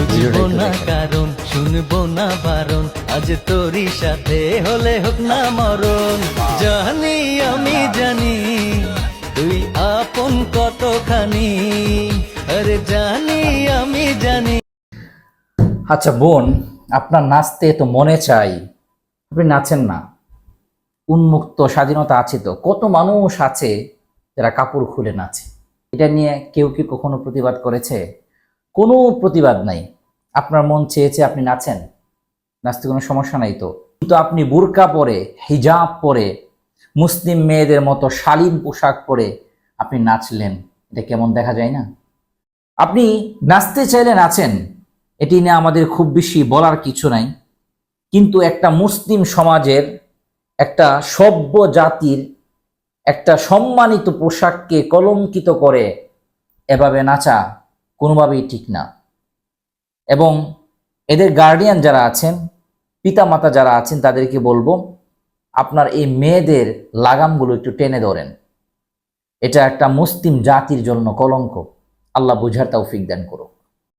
বুঝব না কারণ শুনব না বারণ। আজ তোরই সাথে হলে হোক না মরণ। জানি আমি জানি তুই আপন কতখানি। আরে জানি আমি জানি। আচ্ছা বোন আপনার নাচতে তো মনে চাই। আপনি নাচেন না। উন্মুক্ত স্বাধীনতা আছে তো। কত মানুষ আছে যারা কাপড় খুলে নাচে। এটা নিয়ে কেউ কি কখনো প্রতিবাদ করেছে? কোনো প্রতিবাদ নাই। আপনার মন চেয়েছে আপনি নাচেন। নাচতে কোনো সমস্যা নাই তো। কিন্তু আপনি বুরকা পরে, হিজাব পরে, মুসলিম মেয়েদের মতো শালীন পোশাক পরে আপনি নাচলেন, এটা কেমন দেখা যায় না? আপনি নাচতে চাইলে নাচেন, এটি নিয়ে আমাদের খুব বেশি বলার কিছু নাই। কিন্তু একটা মুসলিম সমাজের একটা সভ্য জাতির একটা সম্মানিত পোশাককে কলঙ্কিত করে এভাবে নাচা কোনোভাবেই ঠিক না। এবং এদের গার্ডিয়ান যারা আছেন পিতা মাতা যারা আছেন, তাদেরকে বলব, আপনার এই মেয়েদের লাগামগুলো একটু টেনে ধরেন। এটা একটা মুসলিম জাতির জন্য কলঙ্ক। আল্লাহ বুঝার ফিক দেন করো